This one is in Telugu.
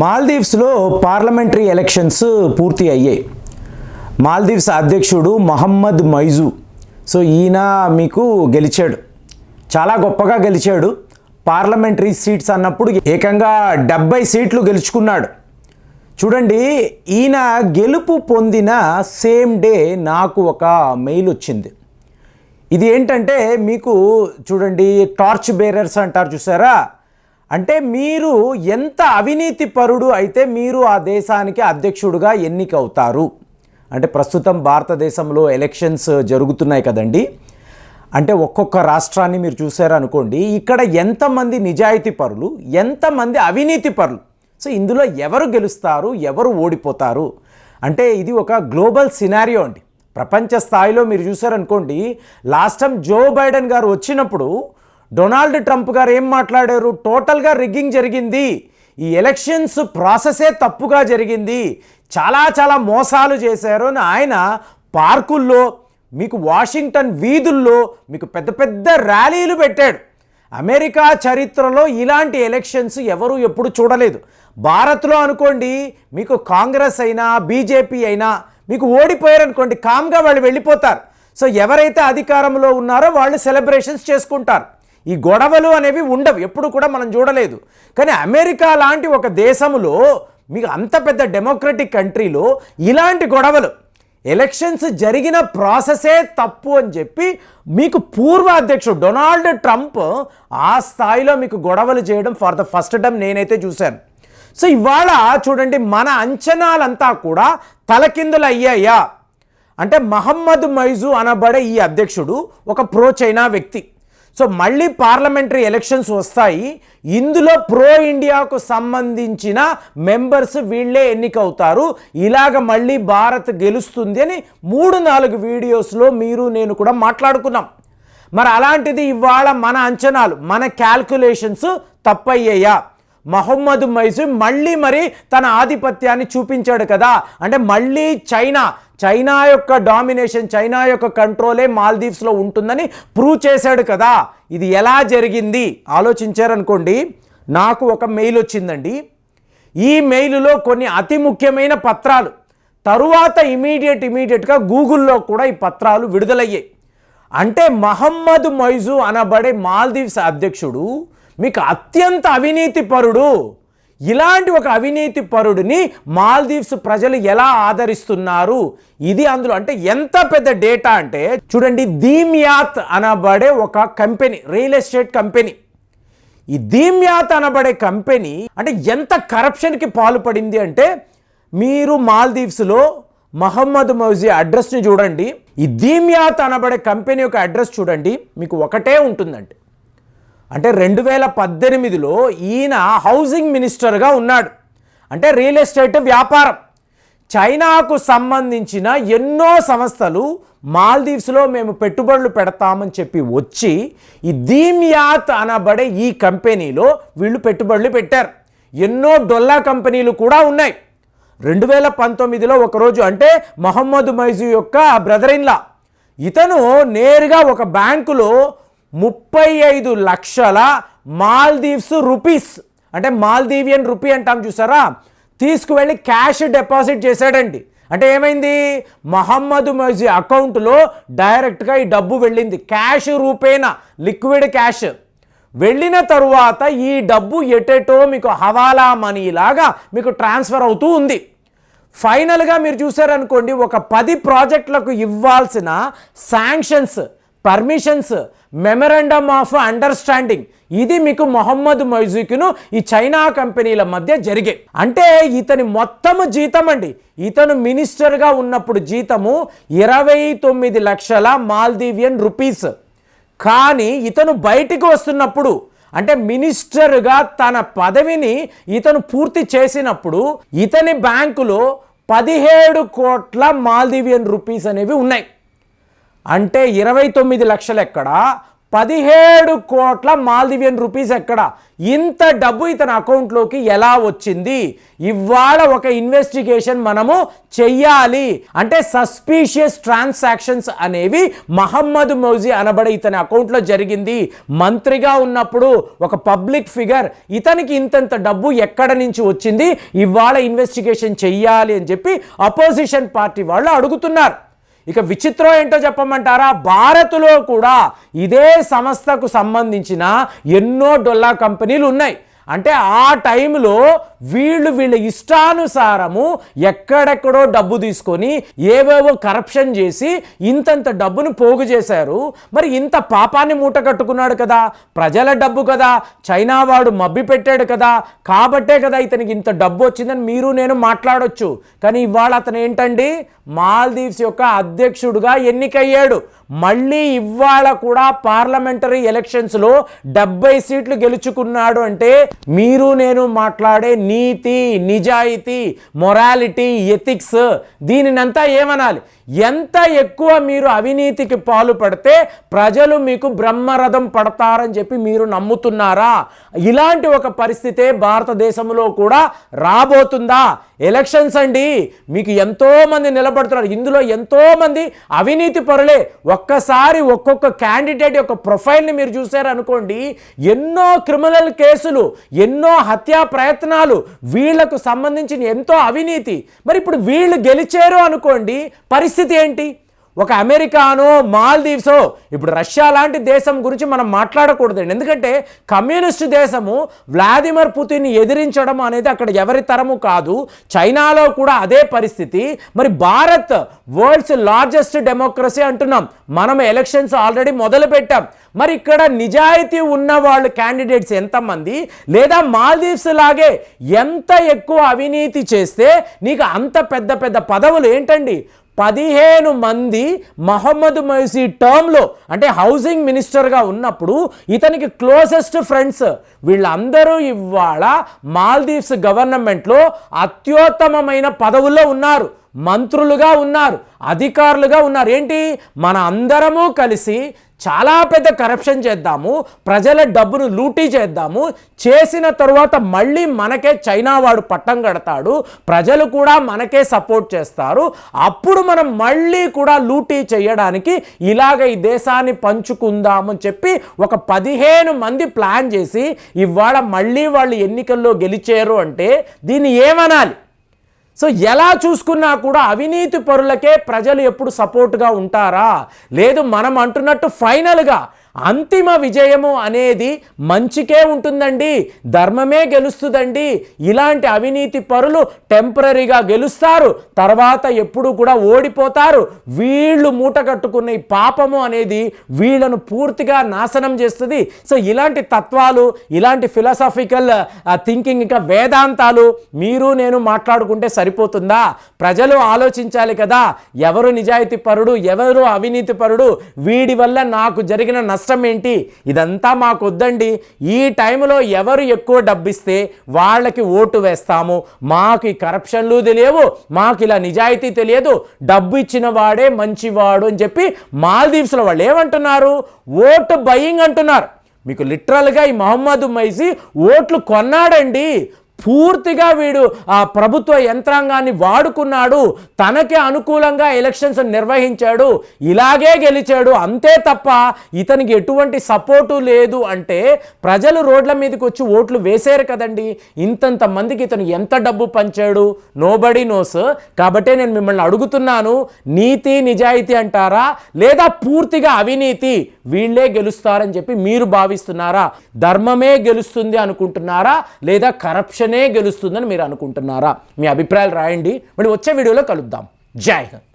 మాల్దీవ్స్లో పార్లమెంటరీ ఎలక్షన్స్ పూర్తి అయ్యాయి. మాల్దీవ్స్ అధ్యక్షుడు మహమ్మద్ మైజు. సో ఈయన మీకు గెలిచాడు. చాలా గొప్పగా గెలిచాడు. పార్లమెంటరీ సీట్స్ అన్నప్పుడు ఏకంగా డెబ్బై సీట్లు గెలుచుకున్నాడు. చూడండి ఈయన గెలుపు పొందిన సేమ్ డే నాకు ఒక మెయిల్ వచ్చింది. ఇది ఏంటంటే మీకు చూడండి టార్చ్ బేరర్స్ అంటారు చూసారా? అంటే మీరు ఎంత అవినీతి పరుడు అయితే మీరు ఆ దేశానికి అధ్యక్షుడుగా ఎన్నికవుతారు. అంటే ప్రస్తుతం భారతదేశంలో ఎలక్షన్స్ జరుగుతున్నాయి కదండి. అంటే ఒక్కొక్క రాష్ట్రాన్ని మీరు చూసారనుకోండి ఇక్కడ ఎంతమంది నిజాయితీ పరులు ఎంతమంది అవినీతి పరులు. సో ఇందులో ఎవరు గెలుస్తారు ఎవరు ఓడిపోతారు? అంటే ఇది ఒక గ్లోబల్ సినారియో అండి. ప్రపంచ స్థాయిలో మీరు చూసారనుకోండి లాస్ట్ టైం జో బైడెన్ గారు వచ్చినప్పుడు డొనాల్డ్ ట్రంప్ గారు ఏం మాట్లాడారు? టోటల్గా రిగ్గింగ్ జరిగింది. ఈ ఎలక్షన్స్ ప్రాసెసే తప్పుగా జరిగింది. చాలా చాలా మోసాలు చేశారు అని ఆయన పార్కుల్లో మీకు వాషింగ్టన్ వీధుల్లో మీకు పెద్ద పెద్ద ర్యాలీలు పెట్టాడు. అమెరికా చరిత్రలో ఇలాంటి ఎలక్షన్స్ ఎవరు ఎప్పుడు చూడలేదు. భారత్లో అనుకోండి మీకు కాంగ్రెస్ అయినా బీజేపీ అయినా మీకు ఓడిపోయారనుకోండి కామ్గా వాళ్ళు వెళ్ళిపోతారు. సో ఎవరైతే అధికారంలో ఉన్నారో వాళ్ళు సెలబ్రేషన్స్ చేసుకుంటారు. ఈ గొడవలు అనేవి ఉండవు ఎప్పుడు కూడా మనం చూడలేదు. కానీ అమెరికా లాంటి ఒక దేశంలో మీకు అంత పెద్ద డెమోక్రటిక్ కంట్రీలో ఇలాంటి గొడవలు ఎలక్షన్స్ జరిగిన ప్రాసెసే తప్పు అని చెప్పి మీకు పూర్వ అధ్యక్షుడు డొనాల్డ్ ట్రంప్ ఆ స్థాయిలో మీకు గొడవలు చేయడం ఫర్ ద ఫస్ట్ టైం నేనైతే చూశాను. సో ఇవాళ చూడండి మన అంచనాలంతా కూడా తలకిందులు అయ్యాయా? అంటే మహమ్మద్ మైజు అనబడే ఈ అధ్యక్షుడు ఒక ప్రో చైనా వ్యక్తి. సో మళ్ళీ పార్లమెంటరీ ఎలక్షన్స్ వస్తాయి. ఇందులో ప్రో ఇండియాకు సంబంధించిన మెంబర్స్ వీళ్ళే ఎన్నికవుతారు. ఇలాగ మళ్ళీ భారత్ గెలుస్తుంది అని మూడు నాలుగు వీడియోస్లో మీరు నేను కూడా మాట్లాడుకున్నాం. మరి అలాంటిది ఇవాళ మన అంచనాలు మన క్యాల్కులేషన్స్ తప్పయ్యాయా? మహమ్మద్ మైజు మళ్ళీ మరి తన ఆధిపత్యాన్ని చూపించాడు కదా. అంటే మళ్ళీ చైనా చైనా యొక్క డామినేషన్ చైనా యొక్క కంట్రోలే మాల్దీవ్స్లో ఉంటుందని ప్రూవ్ చేశాడు కదా. ఇది ఎలా జరిగింది? ఆలోచించారనుకోండి నాకు ఒక మెయిల్ వచ్చిందండి. ఈ మెయిల్లో కొన్ని అతి ముఖ్యమైన పత్రాలు. తరువాత ఇమీడియట్ ఇమీడియట్గా గూగుల్లో కూడా ఈ పత్రాలు విడుదలయ్యాయి. అంటే మహమ్మద్ మైజు అనబడే మాల్దీవ్స్ అధ్యక్షుడు మీకు అత్యంత అవినీతి పరుడు. ఇలాంటి ఒక అవినీతి పరుడిని మాల్దీవ్స్ ప్రజలు ఎలా ఆదరిస్తున్నారు? ఇది అందులో అంటే ఎంత పెద్ద డేటా అంటే చూడండి దీమ్యాత్ అనబడే ఒక కంపెనీ రియల్ ఎస్టేట్ కంపెనీ. ఈ దీమ్యాత్ అనబడే కంపెనీ అంటే ఎంత కరప్షన్కి పాల్పడింది అంటే మీరు మాల్దీవ్స్లో మహమ్మద్ మౌజీ అడ్రస్ని చూడండి. ఈ దీమ్యాత్ అనబడే కంపెనీ యొక్క అడ్రస్ చూడండి మీకు ఒకటే ఉంటుందండి. అంటే రెండు వేల పద్దెనిమిదిలో ఈయన హౌసింగ్ మినిస్టర్గా ఉన్నాడు. అంటే రియల్ ఎస్టేట్ వ్యాపారం. చైనాకు సంబంధించిన ఎన్నో సంస్థలు మాల్దీవ్స్లో మేము పెట్టుబడులు పెడతామని చెప్పి వచ్చి ఈ దీమ్యాత్ అనబడే ఈ కంపెనీలో వీళ్ళు పెట్టుబడులు పెట్టారు. ఎన్నో డొల్లా కంపెనీలు కూడా ఉన్నాయి. రెండు వేల పంతొమ్మిదిలో ఒకరోజు అంటే మహమ్మద్ మైజు యొక్క బ్రదర్ ఇన్లా ఇతను నేరుగా ఒక బ్యాంకులో ముప్పై ఐదు లక్షల మాల్దీవ్స్ రూపీస్. అంటే మాల్దీవియన్ రూపీ అంటాం చూసారా? తీసుకువెళ్ళి క్యాష్ డిపాజిట్ చేశాడండి. అంటే ఏమైంది? మహమ్మద్ మజీ అకౌంట్లో డైరెక్ట్గా ఈ డబ్బు వెళ్ళింది. క్యాష్ రూపేణ లిక్విడ్ క్యాష్. వెళ్ళిన తరువాత ఈ డబ్బు ఎటెటో మీకు హవాలా మనీ లాగా మీకు ట్రాన్స్ఫర్ అవుతూ ఉంది. ఫైనల్గా మీరు చూసారనుకోండి ఒక పది ప్రాజెక్టులకు ఇవ్వాల్సిన sanctions permissions memorandum of understanding. ఇది మీకు మొహమ్మద్ మైజుకును ఈ చైనా కంపెనీల మధ్య జరిగే. అంటే ఇతని మొత్తము జీతం అండి. ఇతను మినిస్టర్గా ఉన్నప్పుడు జీతము ఇరవై తొమ్మిది లక్షల మాల్దీవియన్ రూపీస్. కానీ ఇతను బయటికి వస్తున్నప్పుడు అంటే మినిస్టర్గా తన పదవిని ఇతను పూర్తి చేసినప్పుడు ఇతని బ్యాంకులో పదిహేడు కోట్ల మాల్దీవియన్ రూపీస్ అనేవి ఉన్నాయి. అంటే ఇరవై తొమ్మిది లక్షలు ఎక్కడ? పదిహేడు కోట్ల మాల్దివియన్ రూపీస్ ఎక్కడ? ఇంత డబ్బు ఇతని అకౌంట్లోకి ఎలా వచ్చింది? ఇవాళ ఒక ఇన్వెస్టిగేషన్ మనము చెయ్యాలి. అంటే సస్పీషియస్ ట్రాన్సాక్షన్స్ అనేవి మహమ్మద్ మౌజీ అనబడే ఇతని అకౌంట్లో జరిగింది. మంత్రిగా ఉన్నప్పుడు ఒక పబ్లిక్ ఫిగర్ ఇతనికి ఇంతంత డబ్బు ఎక్కడ నుంచి వచ్చింది? ఇవాళ ఇన్వెస్టిగేషన్ చెయ్యాలి అని చెప్పి అపోజిషన్ పార్టీ వాళ్ళు అడుగుతున్నారు. ఇక విచిత్రం ఏంటో చెప్పమంటారా? భారత్లో కూడా ఇదే సంస్థకు సంబంధించిన ఎన్నో డొల్లా కంపెనీలు ఉన్నాయి. అంటే ఆ టైంలో వీళ్ళు వీళ్ళ ఇష్టానుసారము ఎక్కడెక్కడో డబ్బు తీసుకొని ఏవేవో కరప్షన్ చేసి ఇంతంత డబ్బును పోగు చేశారు. మరి ఇంత పాపాన్ని మూట కట్టుకున్నాడు కదా. ప్రజల డబ్బు కదా. చైనా వాడు మబ్బి పెట్టాడు కదా. కాబట్టే కదా ఇతనికి ఇంత డబ్బు వచ్చిందని మీరు నేను మాట్లాడొచ్చు. కానీ ఇవాళ అతను ఏంటండి? మాల్దీవ్స్ యొక్క అధ్యక్షుడుగా ఎన్నికయ్యాడు. మళ్ళీ ఇవాళ కూడా పార్లమెంటరీ ఎలక్షన్స్లో డెబ్బై సీట్లు గెలుచుకున్నాడు అంటే మీరు నేను మాట్లాడే నీతి నిజాయితీ మొరాలిటీ ఎథిక్స్ దీనినంతా ఏమనాలి? ఎంత ఎక్కువ మీరు అవినీతికి పాలు పడితే ప్రజలు మీకు బ్రహ్మరథం పడతారని చెప్పి మీరు నమ్ముతున్నారా? ఇలాంటి ఒక పరిస్థితే భారతదేశంలో కూడా రాబోతుందా? ఎలక్షన్స్ అండి. మీకు ఎంతోమంది నిలబడుతున్నారు. ఇందులో ఎంతోమంది అవినీతి పరులే. ఒక్కసారి ఒక్కొక్క క్యాండిడేట్ యొక్క ప్రొఫైల్ని మీరు చూశారనుకోండి ఎన్నో క్రిమినల్ కేసులు ఎన్నో హత్యా ప్రయత్నాలు వీళ్ళకు సంబంధించిన ఎంతో అవినీతి. మరి ఇప్పుడు వీళ్ళు గెలిచారు అనుకోండి పరిస్థితి ఏంటి? ఒక అమెరికానో మాల్దీవ్సో ఇప్పుడు రష్యా లాంటి దేశం గురించి మనం మాట్లాడకూడదండి. ఎందుకంటే కమ్యూనిస్టు దేశము వ్లాదిమిర్ పుతిన్ ఎదిరించడం అనేది అక్కడ ఎవరి తరము కాదు. చైనాలో కూడా అదే పరిస్థితి. మరి భారత్ వరల్డ్స్ లార్జెస్ట్ డెమోక్రసీ అంటున్నాం. మనం ఎలక్షన్స్ ఆల్రెడీ మొదలు పెట్టాం. మరి ఇక్కడ నిజాయితీ ఉన్న వాళ్ళు క్యాండిడేట్స్ ఎంతమంది? లేదా మాల్దీవ్స్ లాగే ఎంత ఎక్కువ అవినీతి చేస్తే నీకు అంత పెద్ద పెద్ద పదవులు ఏంటండి? పదిహేను మంది మహమ్మద్ మైసీ టర్మ్లో అంటే హౌసింగ్ మినిస్టర్గా ఉన్నప్పుడు ఇతనికి క్లోజెస్ట్ ఫ్రెండ్స్ వీళ్ళందరూ ఇవాళ మాల్దీవ్స్ గవర్నమెంట్లో అత్యుత్తమమైన పదవుల్లో ఉన్నారు. మంత్రులుగా ఉన్నారు అధికారులుగా ఉన్నారు. ఏంటి? మన అందరము కలిసి చాలా పెద్ద కరప్షన్ చేద్దాము ప్రజల డబ్బును లూటీ చేద్దాము చేసిన తరువాత మళ్ళీ మనకే చైనా వాడు పట్టం కడతాడు ప్రజలు కూడా మనకే సపోర్ట్ చేస్తారు. అప్పుడు మనం మళ్ళీ కూడా లూటీ చేయడానికి ఇలాగ ఈ దేశాన్ని పంచుకుందామని చెప్పి ఒక పదిహేను మంది ప్లాన్ చేసి ఇవాళ మళ్ళీ వాళ్ళు ఎన్నికల్లో గెలిచారు అంటే దీన్ని ఏమనాలి? సో ఎలా చూసుకున్నా కూడా అవినీతి పరులకే ప్రజలు ఎప్పుడు సపోర్ట్గా ఉంటారా? లేదు మనం అంటున్నట్టు ఫైనల్గా అంతిమ విజయము అనేది మంచికే ఉంటుందండి ధర్మమే గెలుస్తుందండి. ఇలాంటి అవినీతి పరులు టెంపరీగా గెలుస్తారు తర్వాత ఎప్పుడు కూడా ఓడిపోతారు. వీళ్ళు మూట కట్టుకున్న ఈ పాపము అనేది వీళ్ళను పూర్తిగా నాశనం చేస్తుంది. సో ఇలాంటి తత్వాలు ఇలాంటి ఫిలాసాఫికల్ థింకింగ్ ఇంకా వేదాంతాలు మీరు నేను మాట్లాడుకుంటే సరిపోతుందా? ప్రజలు ఆలోచించాలి కదా ఎవరు నిజాయితీ పరుడు ఎవరు అవినీతి పరుడు? వీడి వల్ల నాకు జరిగిన నష్టం ఏంటి ఇదంతా మాకు వద్దండి ఈ టైంలో ఎవరు ఎక్కువ డబ్బిస్తే వాళ్ళకి ఓటు వేస్తాము. మాకు ఈ కరప్షన్లు తెలియవు. మాకు ఇలా నిజాయితీ తెలియదు. డబ్బు ఇచ్చిన వాడే మంచివాడు అని చెప్పి మాల్దీవ్స్లో వాళ్ళు ఏమంటున్నారు? ఓటు బయింగ్ అంటున్నారు. మీకు లిటరల్గా ఈ మహమ్మద్ మైజీ ఓట్లు కొన్నాడండి. పూర్తిగా వీడు ఆ ప్రభుత్వ యంత్రాంగాన్ని వాడుకున్నాడు తనకే అనుకూలంగా ఎలక్షన్స్ నిర్వహించాడు ఇలాగే గెలిచాడు అంతే తప్ప ఇతనికి ఎటువంటి సపోర్టు లేదు అంటే ప్రజలు రోడ్ల మీదకి వచ్చి ఓట్లు వేశారు కదండి. ఇంతంత మందికి ఇతను ఎంత డబ్బు పంచాడు? నోబడి నోస్ కాబట్టే నేను మిమ్మల్ని అడుగుతున్నాను నీతి నిజాయితీ అంటారా? లేదా పూర్తిగా అవినీతి? వీళ్ళే గెలుస్తారని చెప్పి మీరు భావిస్తున్నారా? ధర్మమే గెలుస్తుంది అనుకుంటున్నారా? లేదా కరప్షన్ గెలుస్తుందని మీరు అనుకుంటున్నారా? మీ అభిప్రాయాలు రాయండి. మరి వచ్చే వీడియోలో కలుద్దాం. జై హింద్.